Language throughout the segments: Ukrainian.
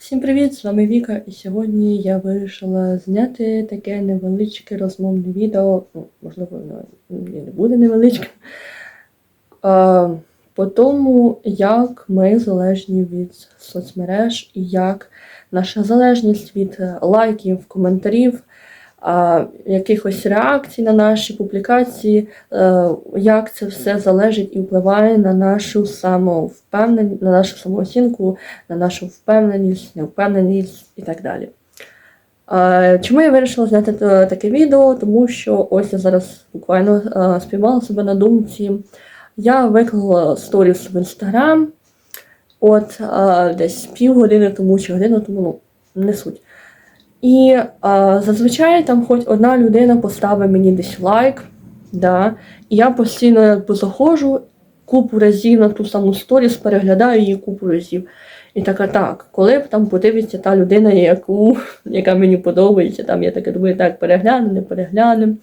Всім привіт! З вами Віка, і сьогодні я вирішила зняти таке невеличке розмовне відео. Ну, можливо, воно не буде невеличке. А, по тому, як ми залежні від соцмереж і як наша залежність від е, лайків, коментарів, якихось реакцій на наші публікації, е, як це все залежить і впливає на нашу самовпевненість, на нашу самооцінку, на нашу впевненість, невпевненість і так далі. Чому я вирішила зняти таке відео? Тому що ось я зараз буквально е, спіймала себе на думці. Я виклала сторіс в інстаграм, от е, десь півгодини тому чи годину тому, ну, не суть. І е, зазвичай там хоч одна людина поставить мені десь лайк, да, і я постійно заходжу купу разів на ту саму сторіс, переглядаю її купу разів. І така так, коли б там подивиться та людина, яку, яка мені подобається, там я таке думаю, так, перегляну, не перегляну.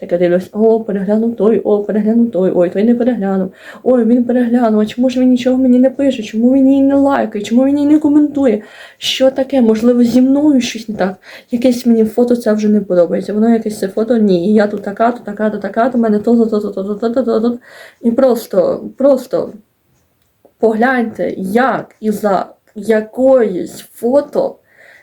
Таке дивлюсь, о, переглянув той, о, переглянув той, ой, той не переглянув. Ой, він переглянув, а чому ж він нічого мені не пише, чому він її не лайкає, чому він її не коментує? Що таке? Можливо, зі мною щось не так. Якесь мені фото це вже не подобається. Воно якесь це фото, ні. І я тут така, то така, то така, то мене то-то-то-то-то-то-то-то. І просто, просто погляньте, як і за якоїсь фото,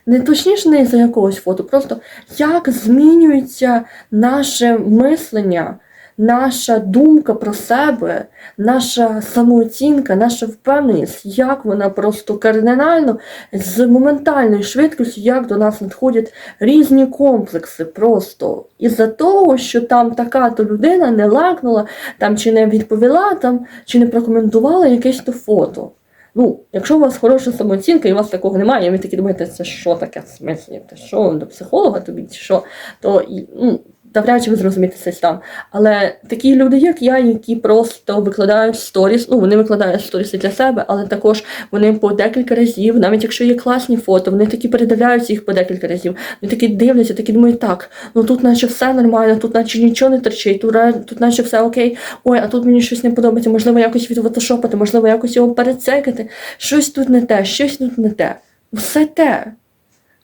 не точніше не із-за якогось фото, просто як змінюється наше мислення, наша думка про себе, наша самооцінка, наша впевненість, як вона просто кардинально з моментальною швидкістю, як до нас надходять різні комплекси просто із-за того, що там така-то людина не лайкнула, там чи не відповіла, там чи не прокоментувала якесь то фото. Ну, якщо у вас хороша самооцінка і у вас такого немає, і ви такі думаєте, це що таке в смислі? Ти що до психолога тобі чи що, то ну, навряд чи ви зрозумієте це там. Але такі люди, як я, які просто викладають сторіс, ну вони викладають сторіси для себе, але також вони по декілька разів, навіть якщо є класні фото, вони такі передивляються їх по декілька разів. Вони такі дивляться, такі думають, так, ну тут наче все нормально, тут наче нічого не торчить, тут, тут наче все окей. Ой, а тут мені щось не подобається, можливо, якось відфотошопити, можливо, якось його перецекати. Щось тут не те, щось тут не те. Все те.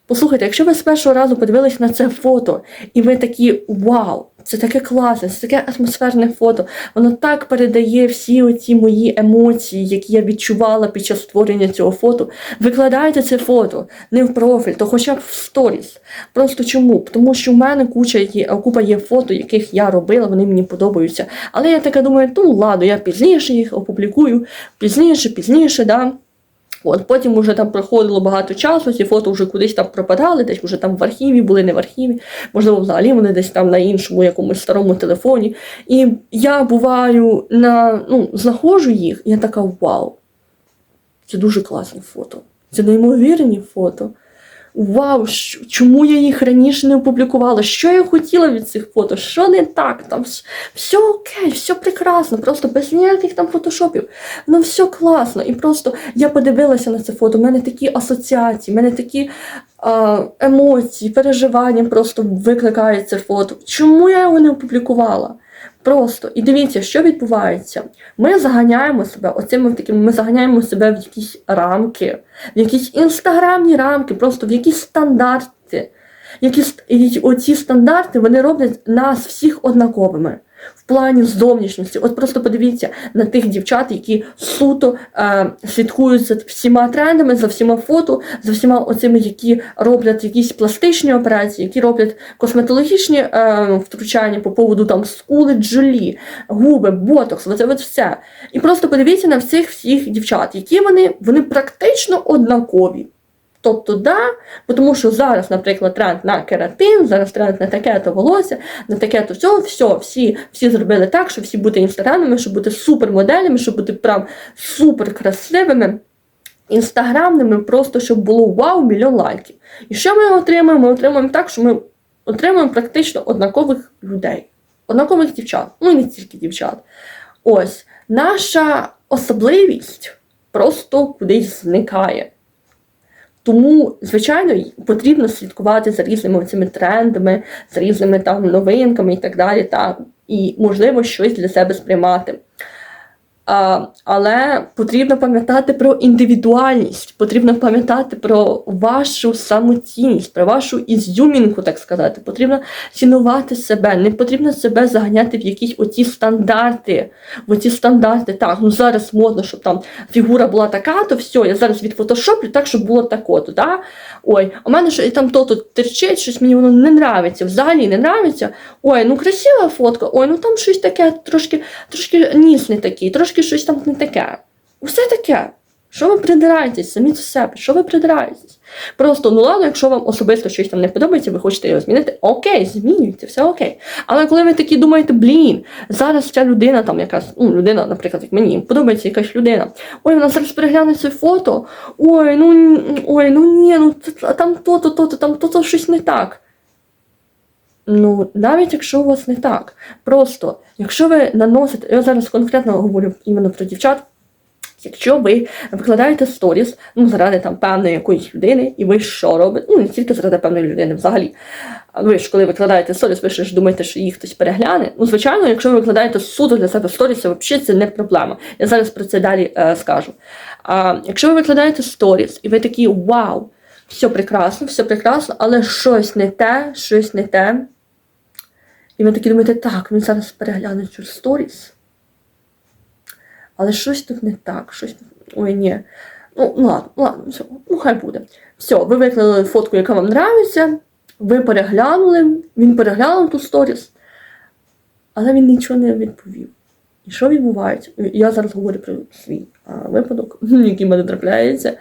Послухайте, якщо ви з першого разу подивились на це фото, і ви такі вау, це таке класне, це таке атмосферне фото, воно так передає всі оці мої емоції, які я відчувала під час створення цього фото. Викладайте це фото не в профіль, то хоча б в сторіс. Просто чому? Тому що в мене куча є, купа є фото, яких я робила, вони мені подобаються. Але я така думаю, ну ладно, я пізніше їх опублікую, пізніше, пізніше, да. От потім вже там проходило багато часу, ці фото вже кудись там пропадали, десь вже там в архіві були, не в архіві, можливо, взагалі вони десь там на іншому якомусь старому телефоні. І я буваю на ну, знаходжу їх, і я така вау. Це дуже класне фото. Це неймовірні фото. Вау, чому я їх раніше не опублікувала? Що я хотіла від цих фото? Що не так? Там все окей, все прекрасно, просто без ніяких там фотошопів. Ну все класно. І просто я подивилася на це фото. У мене такі асоціації, в мене такі а, емоції, переживання просто викликає це фото. Чому я його не опублікувала? Просто і дивіться, що відбувається. Ми заганяємо себе, оцими такими, ми заганяємо себе в якісь рамки, в якісь інстаграмні рамки, просто в якісь стандарти. Які оці стандарти вони роблять нас всіх однаковими в плані зовнішності. От просто подивіться на тих дівчат, які суто е, слідкують за всіма трендами, за всіма фото, за всіма оцими, які роблять якісь пластичні операції, які роблять косметологічні е, втручання по поводу там скули, джолі, губи, ботокс, оце от все. І просто подивіться на всіх всіх дівчат, які вони, вони практично однакові. Тобто, да, тому що зараз, наприклад, тренд на кератин, зараз тренд на таке то волосся, на таке то все, все, всі, всі зробили так, щоб всі бути інстаграмними, щоб бути супермоделями, щоб бути прям супер красивими, інстаграмними, просто щоб було вау, мільйон лайків. І що ми отримуємо? Ми отримуємо так, що ми отримуємо практично однакових людей, однакових дівчат, ну і не тільки дівчат. Ось наша особливість просто кудись зникає. Тому, звичайно, потрібно слідкувати за різними цими трендами, за різними там новинками і так далі, та, і можливо щось для себе сприймати. Але потрібно пам'ятати про індивідуальність, потрібно пам'ятати про вашу самоцінність, про вашу ізюмінку, так сказати. Потрібно цінувати себе, не потрібно себе заганяти в якісь оці стандарти. В оці стандарти, так, ну зараз модно, щоб там фігура була така, то все, я зараз відфотошоплю так, щоб було тако-то. Да? Ой, у мене що там то-то терчить, щось мені воно не нравиться, взагалі не нравиться. Ой, ну красива фотка, ой, ну там щось таке, трошки, трошки ніс не такий, трошки щось там не таке. Усе таке. Що ви придираєтесь самі до себе? Що ви придираєтесь? Просто, ну ладно, якщо вам особисто щось там не подобається, ви хочете його змінити, окей, змінюйте, все окей. Але коли ви такі думаєте, блін, зараз ця людина, там якась, ну, людина, наприклад, як мені, подобається якась людина. Ой, вона зараз перегляне це фото. Ой, ну ой, ну ні, ну там то-то, то-то, там то-то щось не так. Ну, навіть якщо у вас не так. Просто, якщо ви наносите, я зараз конкретно говорю іменно про дівчат. Якщо ви викладаєте сторіс, ну, заради там певної якоїсь людини, і ви що робите? Ну, не тільки заради певної людини взагалі. Ви ж коли викладаєте сторіс, ви ж думаєте, що їх хтось перегляне. Ну, звичайно, якщо ви викладаєте суто для себе сторіс, це взагалі це не проблема. Я зараз про це далі е, скажу. А якщо ви викладаєте сторіс, і ви такі вау, все прекрасно, все прекрасно, але щось не те, щось не те. І ви такі думаєте, так, він зараз перегляне цю сторіс. Але щось тут не так, щось. Ой, ні. Ну, ладно, ладно, все, ну хай буде. Все, ви виклали фотку, яка вам нравиться, ви переглянули, він переглянув ту сторіс, але він нічого не відповів. І що відбувається? Я зараз говорю про свій а, випадок, який мене трапляється.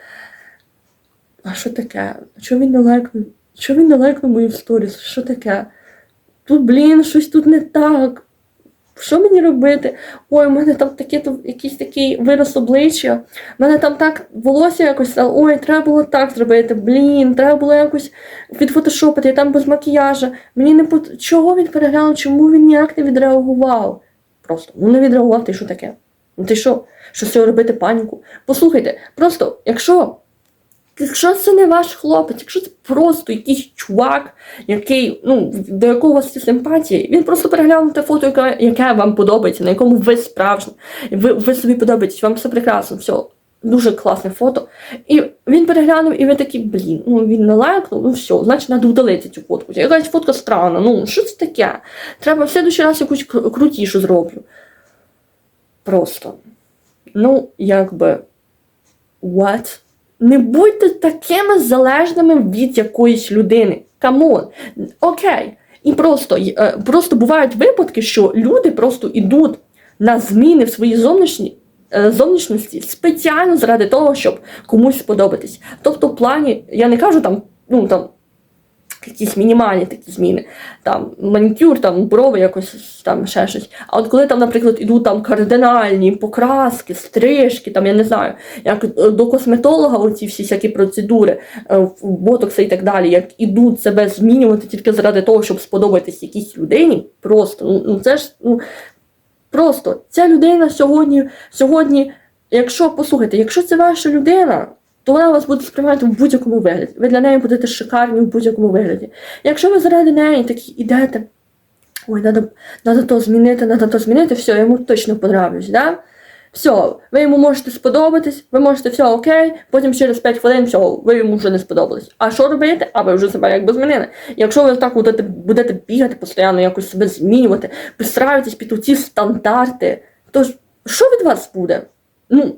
А що таке? Що він не лайкнув? Що він не лайкнув мою сторіс? Що таке? Тут, блін, щось тут не так. Що мені робити? Ой, у мене там таке, якийсь такий вираз обличчя. У мене там так волосся якось стало. Ой, треба було так зробити. Блін, треба було якось відфотошопити, там без макіяжа. Мені не пот... Чого він переглянув? Чому він ніяк не відреагував? Просто ну не відреагував, ти що таке? Ну ти що? Що з цього робити паніку? Послухайте, просто, якщо. Якщо це не ваш хлопець, якщо це просто якийсь чувак, який, ну, до якого у вас є симпатії, він просто переглянув те фото, яке, яке вам подобається, на якому ви справжні, ви, ви собі подобаєтесь, вам все прекрасно, все, дуже класне фото. І він переглянув, і ви такі, блін, ну він не лайкнув, ну все, значить треба удалити цю фотку. Якась фотка странна, ну що це таке? Треба в следующий раз якусь крутішу зроблю. Просто. Ну, якби. What? Не будьте такими залежними від якоїсь людини. Камон. Окей. І просто, е, просто бувають випадки, що люди просто йдуть на зміни в своїй зовнішній. е, Зовнішності спеціально заради того, щоб комусь сподобатись. Тобто, в плані, я не кажу там, ну там якісь мінімальні такі зміни, там манікюр, там брови, якось там ще щось. А от коли там, наприклад, ідуть там кардинальні покраски, стрижки, там я не знаю, як е, до косметолога, оці всі всякі процедури, е, ботокси і так далі, як ідуть себе змінювати тільки заради того, щоб сподобатись якійсь людині, просто ну, ну це ж ну просто ця людина сьогодні, сьогодні, якщо послухайте, якщо це ваша людина. То вона вас буде сприймати в будь-якому вигляді. Ви для неї будете шикарні в будь-якому вигляді. Якщо ви заради неї такі ідете, ой, надо, надо то змінити, надо то змінити, все, я йому точно понравлюсь, да? Все, ви йому можете сподобатись, ви можете все окей, потім через 5 хвилин все, ви йому вже не сподобались. А що робити? А ви вже себе якби змінили. Якщо ви так будете, будете бігати постійно, якось себе змінювати, підстраюватись під ці стандарти, то що від вас буде? Ну,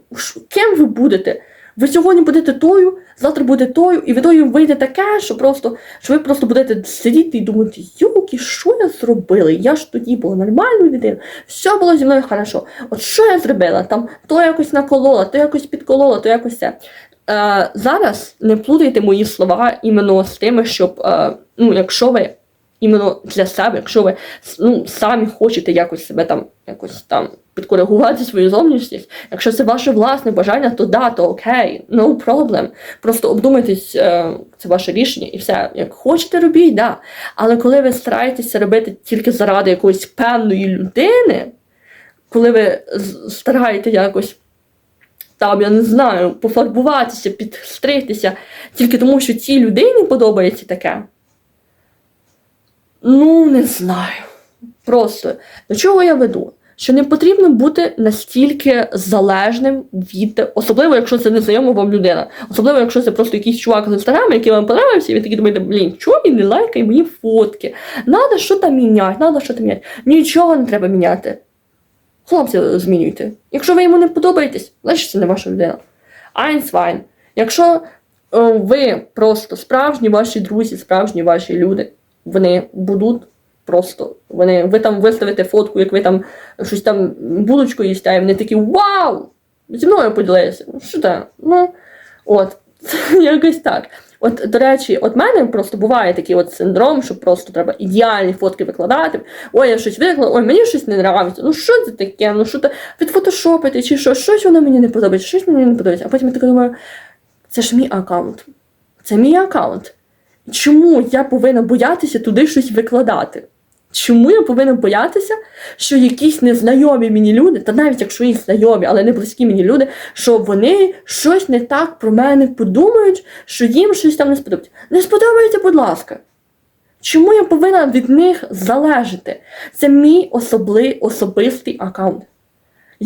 ким ви будете? Ви сьогодні будете тою, завтра буде тою, і від тою вийде таке, що просто що ви просто будете сидіти і думати, юки, що я зробила? Я ж тоді була нормальною дитиною, все було зі мною хорошо. От що я зробила? Там то якось наколола, то якось підколола, то якось це. Е, зараз не плутайте мої слова іменно з тими, щоб е, ну, якщо ви іменно для себе, якщо ви ну, самі хочете якось себе там якось там підкоригувати свою зовнішність, якщо це ваше власне бажання, то да, то окей, no problem. Просто обдумайтесь, е, це ваше рішення і все. Як хочете, робіть, да. Але коли ви стараєтеся робити тільки заради якоїсь певної людини, коли ви стараєте якось там, я не знаю, пофарбуватися, підстригтися, тільки тому, що цій людині подобається таке. Ну, не знаю. Просто до чого я веду? Що не потрібно бути настільки залежним від, особливо якщо це незнайома вам людина, особливо якщо це просто якийсь чувак з інстаграму, який вам подобався, і ви такі думаєте, блін, чого він не лайкає мої фотки? Надо що там міняти, надо що там міняти. Нічого не треба міняти. Хлопці, змінюйте. Якщо ви йому не подобаєтесь, значить це не ваша людина. Айнсвайн. Якщо е, ви просто справжні ваші друзі, справжні ваші люди, вони будуть просто. Вони, ви там виставите фотку, як ви там щось там булочку їсте, і вони такі Вау! Зі мною поділилися. Ну, що це? Ну, от, якось так. От, до речі, от мене просто буває такий от синдром, що просто треба ідеальні фотки викладати. Ой, я щось виклала, ой, мені щось не нравиться. Ну що це таке? Ну що то відфотошопити, чи що, щось воно мені не подобається, щось мені не подобається. А потім я така думаю, це ж мій аккаунт. Це мій аккаунт. Чому я повинна боятися туди щось викладати? Чому я повинен боятися, що якісь незнайомі мені люди, та навіть якщо і знайомі, але не близькі мені люди, що вони щось не так про мене подумають, що їм щось там не сподобається. Не сподобається, будь ласка. Чому я повинна від них залежати? Це мій особли, особистий аккаунт.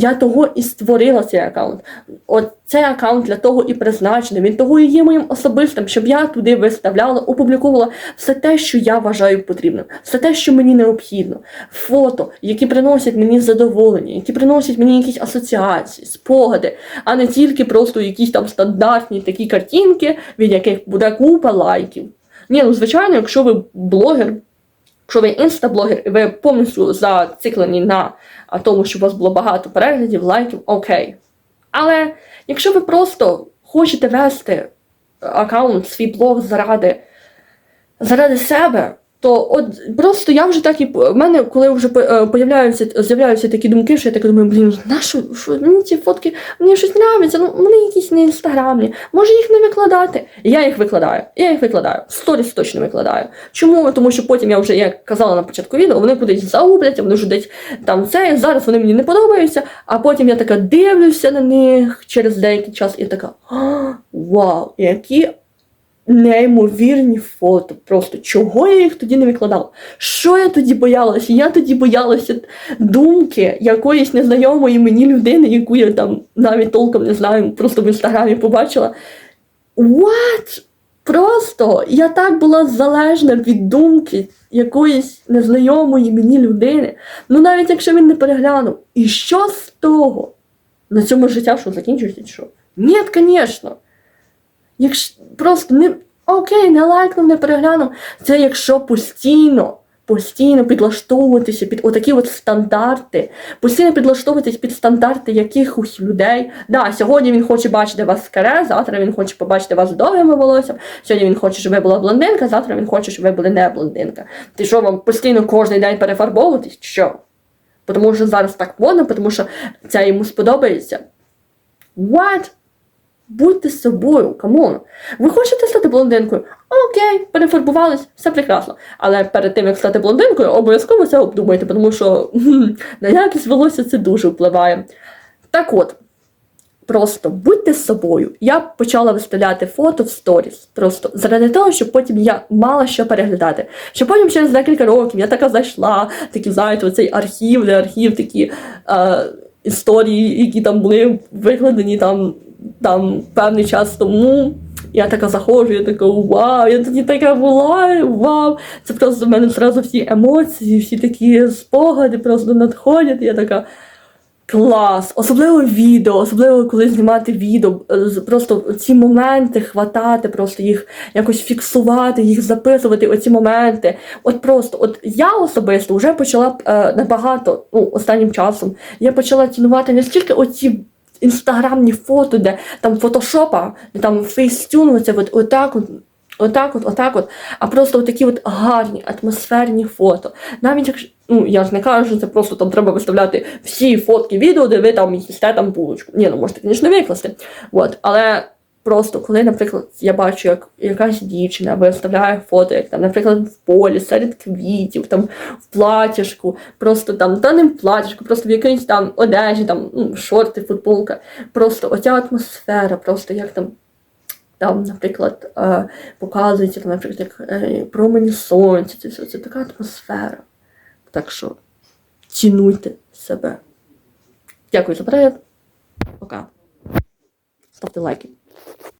Я того і створила цей аккаунт. От цей аккаунт для того і призначений. Він того і є моїм особистим, щоб я туди виставляла, опубліковувала все те, що я вважаю потрібним, все те, що мені необхідно. Фото, які приносять мені задоволення, які приносять мені якісь асоціації, спогади, а не тільки просто якісь там стандартні такі картинки, від яких буде купа лайків. Ні, ну звичайно, якщо ви блогер, якщо ви інстаблогер, і ви повністю зациклені на тому, щоб у вас було багато переглядів, лайків, окей. Але якщо ви просто хочете вести аккаунт, свій блог заради, заради себе, то от просто я вже так і в мене, коли вже е, появляються, з'являються такі думки, що я так думаю, блін, на що, що мені ці фотки, мені щось нравиться, ну вони якісь не інстаграмні, може їх не викладати. Я їх викладаю. Я їх викладаю. Сторіс точно викладаю. Чому? Тому що потім я вже, як казала на початку відео, вони кудись загубляться, вони вже десь там це. Зараз вони мені не подобаються, а потім я така дивлюся на них через деякий час і така вау, які неймовірні фото. Просто чого я їх тоді не викладала? Що я тоді боялася? Я тоді боялася думки якоїсь незнайомої мені людини, яку я там навіть толком не знаю, просто в інстаграмі побачила. What? Просто я так була залежна від думки якоїсь незнайомої мені людини. Ну навіть якщо він не переглянув. І що з того? На цьому життя що закінчується? чи Що? Ні, звісно. Якщо просто не окей, не лайкнув, не переглянув. Це якщо постійно, постійно підлаштовуватися під отакі от стандарти, постійно підлаштовуватись під стандарти якихось людей. Да, сьогодні він хоче бачити вас каре, завтра він хоче побачити вас з довгими волоссям, сьогодні він хоче, щоб ви була блондинка, завтра він хоче, щоб ви були не блондинка. Ти що вам постійно кожен день перефарбовуватись? Що? Тому що зараз так модно, тому що це йому сподобається. What? Будьте собою, камон. Ви хочете стати блондинкою? Окей, перефарбувались, все прекрасно. Але перед тим, як стати блондинкою, обов'язково це обдумайте, тому що на якість волосся це дуже впливає. Так от, просто будьте собою. Я почала виставляти фото в сторіс. Просто заради того, щоб потім я мала що переглядати. Щоб потім через декілька років я така зайшла, такі, знаєте, оцей архів, не архів, такі е, історії, які там були викладені там там певний час тому. Я така заходжу, я така вау, я тоді така була, вау. Це просто в мене одразу всі емоції, всі такі спогади просто надходять. Я така клас. Особливо відео, особливо коли знімати відео. Просто ці моменти хватати, просто їх якось фіксувати, їх записувати, оці моменти. От просто, от я особисто вже почала е, набагато ну, останнім часом. Я почала цінувати не стільки оці інстаграмні фото, де там фотошопа, де там фейстюн, це от отак от. Отак от, отак от, а просто такі от гарні атмосферні фото. Навіть якщо, ну я ж не кажу, що це просто там треба виставляти всі фотки відео, де ви там їсте там булочку. Ні, ну можете, звісно, викласти. От, але просто коли, наприклад, я бачу, як якась дівчина виставляє фото, як там, наприклад, в полі, серед квітів, там в платяшку, просто там, та не в платяшку, просто в якійсь там одежі, там ну, шорти, футболка. Просто оця атмосфера, просто як там. Там, наприклад, е, показується, там, наприклад, як е, промені сонця, це все, це така атмосфера. Так що цінуйте себе. Дякую за перегляд. Пока. Ставте лайки.